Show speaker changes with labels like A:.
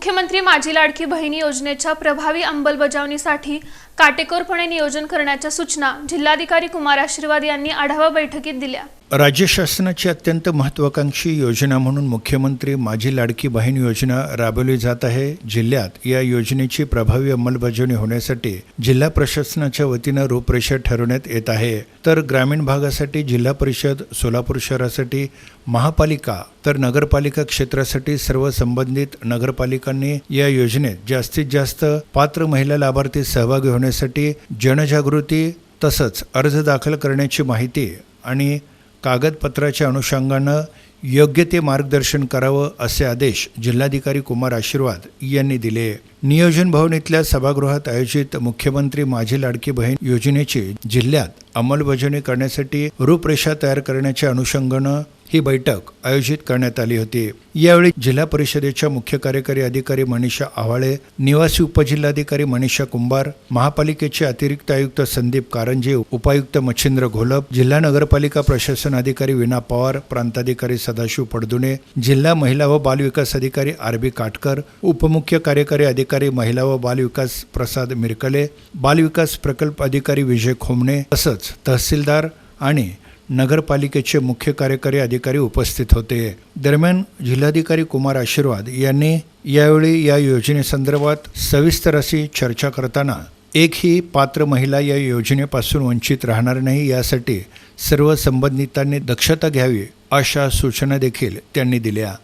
A: मुख्यमंत्री माझी लाडकी बहिणी योजनेच्या प्रभावी अंमलबजावणीसाठी काटेकोरपणे नियोजन करण्याच्या सूचना जिल्हाधिकारी कुमार आशीर्वाद यांनी आढावा बैठकीत दिल्या.
B: राज्य शासनाची अत्यंत महत्त्वाकांक्षी योजना म्हणून मुख्यमंत्री माझी लाडकी बहीण योजना राबवली जात आहे. जिल्ह्यात या योजनेची प्रभावी अंमलबजावणी होण्यासाठी जिल्हा प्रशासनाच्या वतीनं रूपरेषा ठरवण्यात येत आहे. तर ग्रामीण भागासाठी जिल्हा परिषद सोलापूर शहरासाठी महापालिका तर नगरपालिका क्षेत्रासाठी सर्व संबंधित नगरपालिकांनी या योजनेत जास्तीत जास्त पात्र महिला लाभार्थी सहभागी होण्यासाठी जनजागृती तसंच अर्ज दाखल करण्याची माहिती आणि कागदपत्राच्या अनुषंगानं योग्य ते मार्गदर्शन करावं असे आदेश जिल्हाधिकारी कुमार आशीर्वाद यांनी दिले. नियोजन भवन इथल्या सभागृहात आयोजित मुख्यमंत्री माझी लाडकी बहीण योजनेची जिल्ह्यात अंमलबजावणी करण्यासाठी रूपरेषा तयार करण्याच्या अनुषंगानं ही बैठक आयोजित करण्यात आली होती. यावेळी जिल्हा परिषदेच्या मुख्य कार्यकारी अधिकारी मनीषा आव्हाळे निवासी उपजिल्हाधिकारी मनीषा कुंभार महापालिकेचे अतिरिक्त आयुक्त संदीप कारंजे उपायुक्त मच्छिंद्र घोलप जिल्हा नगरपालिका प्रशासन अधिकारी विना पवार प्रांताधिकारी सदाशिव पडदुणे जिल्हा महिला व बालविकास अधिकारी आर बी काटकर उपमुख्य कार्यकारी अधिकारी महिला व बालविकास प्रसाद मिरकले बालविकास प्रकल्प अधिकारी विजय खोमणे तसंच तहसीलदार आणि नगरपालिकेचे मुख्य कार्यकारी अधिकारी उपस्थित होते. दरम्यान जिल्हाधिकारी कुमार आशीर्वाद यांनी यावेळी या योजनेसंदर्भात सविस्तर अशी चर्चा करताना एकही पात्र महिला या योजनेपासून वंचित राहणार नाही यासाठी सर्व संबंधितांनी दक्षता घ्यावी अशा सूचना देखील त्यांनी दिल्या.